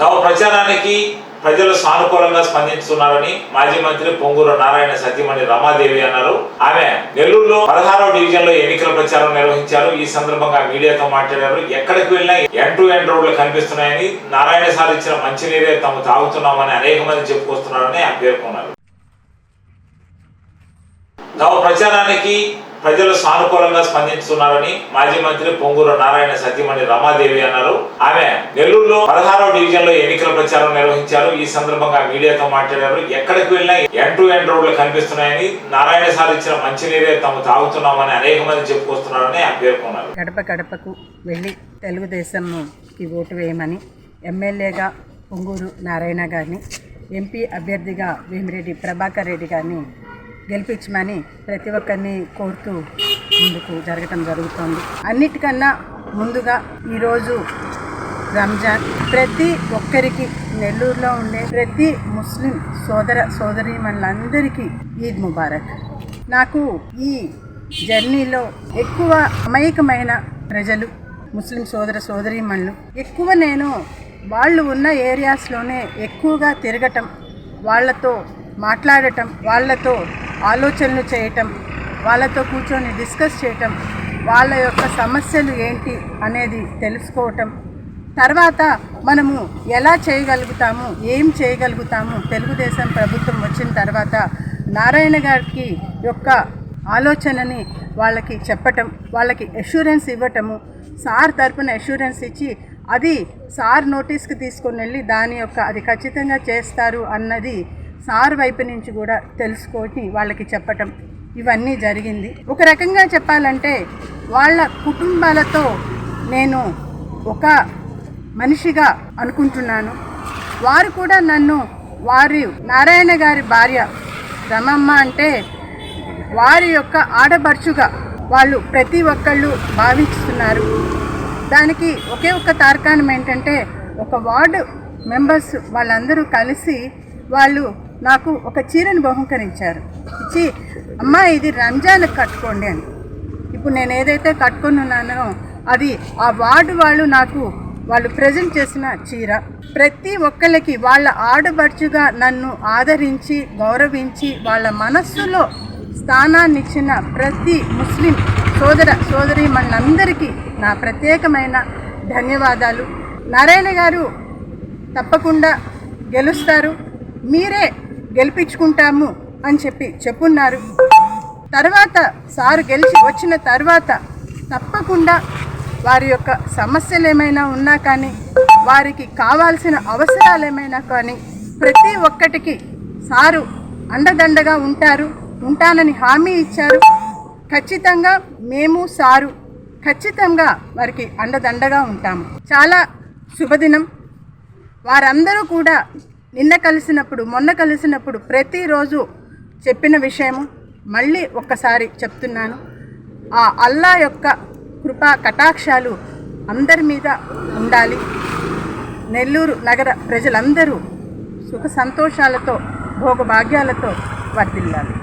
తమ ప్రచారానికి ప్రజలు సానుకూలంగా స్పందిస్తున్నారని మాజీ మంత్రి పొంగూరు నారాయణ సతీమణి రమాదేవి అన్నారు. ఆమె నెల్లూరులో పదహారవ డివిజన్లో ఎన్నికల ప్రచారం నిర్వహించారు. ఈ సందర్భంగా మీడియాతో మాట్లాడారు. ఎక్కడికి వెళ్ళినా ఎండ్ టు ఎండ్ రోడ్లు కనిపిస్తున్నాయని నారాయణ సార్ ఇచ్చిన మంచినీరే తాము తాగుతున్నామని అనేక మంది చెప్పుకొస్తున్నారని ఆమె పేర్కొన్నారు. తమ ప్రచారానికి ప్రజలు సానుకూలంగా స్పందిస్తున్నారని మాజీ మంత్రి పొంగూరు నారాయణ సతీమణి రమాదేవి అన్నారు. ఆమె నెల్లూరులో పదహారవ డివిజన్లో ఎన్నికల ప్రచారం నిర్వహించారు. ఈ సందర్భంగా మీడియాతో మాట్లాడారు. ఎక్కడికి వెళ్ళినా ఎండ్ టు ఎండ్ రోడ్లు కనిపిస్తున్నాయని నారాయణ సార్ ఇచ్చిన మంచినీరే తాము తాగుతున్నామని అనేక మంది చెప్పుకొస్తున్నారని ఆమె పేర్కొన్నారు. గడప గడపకు వెళ్ళి తెలుగుదేశంకి ఓటు వేయమని ఎమ్మెల్యేగా పొంగూరు నారాయణ గారిని ఎంపీ అభ్యర్థిగా వేమిరెడ్డి ప్రభాకర్ రెడ్డి గారిని గెలిపించమని ప్రతి ఒక్కరిని కోరుతూ ముందుకు జరగటం జరుగుతోంది. అన్నిటికన్నా ముందుగా ఈరోజు రంజాన్. ప్రతి ఒక్కరికి నెల్లూరులో ఉండే ప్రతి ముస్లిం సోదర సోదరీమణులందరికీ ఈద్ ముబారక్. నాకు ఈ జర్నీలో ఎక్కువ అమాయకమైన ప్రజలు ముస్లిం సోదర సోదరీమణులు. ఎక్కువ నేను వాళ్ళు ఉన్న ఏరియాస్లోనే ఎక్కువగా తిరగటం వాళ్ళతో మాట్లాడటం వాళ్ళతో ఆలోచనలు చేయటం వాళ్ళతో కూర్చొని డిస్కస్ చేయటం వాళ్ళ యొక్క సమస్యలు ఏంటి అనేది తెలుసుకోవటం. తర్వాత మనము ఎలా చేయగలుగుతాము ఏం చేయగలుగుతాము తెలుగుదేశం ప్రభుత్వం వచ్చిన తర్వాత నారాయణ గారికి యొక్క ఆలోచనని వాళ్ళకి చెప్పటం వాళ్ళకి అష్యూరెన్స్ ఇవ్వటము సార్ తరపున అష్యూరెన్స్ ఇచ్చి అది సార్ నోటీస్కి తీసుకొని వెళ్ళి దాని యొక్క అది ఖచ్చితంగా చేస్తారు అన్నది సార్ వైపు నుంచి కూడా తెలుసుకొని వాళ్ళకి చెప్పటం ఇవన్నీ జరిగింది. ఒక రకంగా చెప్పాలంటే వాళ్ళ కుటుంబాలతో నేను ఒక మనిషిగా అనుకుంటున్నాను. వారు కూడా నన్ను వారి నారాయణ గారి భార్య రమమ్మ అంటే వారి యొక్క ఆడబడుచుగా వాళ్ళు ప్రతి ఒక్కళ్ళు భావిస్తున్నారు. దానికి ఒకే ఒక్క తార్కాణం ఏంటంటే ఒక వార్డు మెంబర్స్ వాళ్ళందరూ కలిసి వాళ్ళు నాకు ఒక చీరను బహుకరించారు. ఇచ్చి అమ్మ ఇది రంజాన్ కట్టుకోండి అని. ఇప్పుడు నేను ఏదైతే కట్టుకొని ఉన్నానో అది ఆ వార్డు వాళ్ళు నాకు వాళ్ళు ప్రజెంట్ చేసిన చీర. ప్రతి ఒక్కరికి వాళ్ళ ఆడబడుచుగా నన్ను ఆదరించి గౌరవించి వాళ్ళ మనస్సులో స్థానాన్ని ఇచ్చిన ప్రతి ముస్లిం సోదర సోదరి మనందరికీ నా ప్రత్యేకమైన ధన్యవాదాలు. నారాయణ గారు తప్పకుండా గెలుస్తారు. మీరే గెలిపించుకుంటాము అని చెప్పి చెప్పున్నారు. తర్వాత సారు గెలిచి వచ్చిన తర్వాత తప్పకుండా వారి యొక్క సమస్యలు ఏమైనా ఉన్నా కానీ వారికి కావాల్సిన అవసరాలు ఏమైనా కానీ ప్రతి ఒక్కటికి సారు అండదండగా ఉంటారు ఉంటానని హామీ ఇచ్చారు. ఖచ్చితంగా మేము సారు ఖచ్చితంగా వారికి అండదండగా ఉంటాము. చాలా శుభదినం. వారందరూ కూడా నిన్న కలిసినప్పుడు మొన్న కలిసినప్పుడు ప్రతిరోజు చెప్పిన విషయము మళ్ళీ ఒక్కసారి చెప్తున్నాను. ఆ అల్లా యొక్క కృపా కటాక్షాలు అందరి మీద ఉండాలి. నెల్లూరు నగర ప్రజలందరూ సుఖ సంతోషాలతో భోగభాగ్యాలతో వర్దిల్లాలి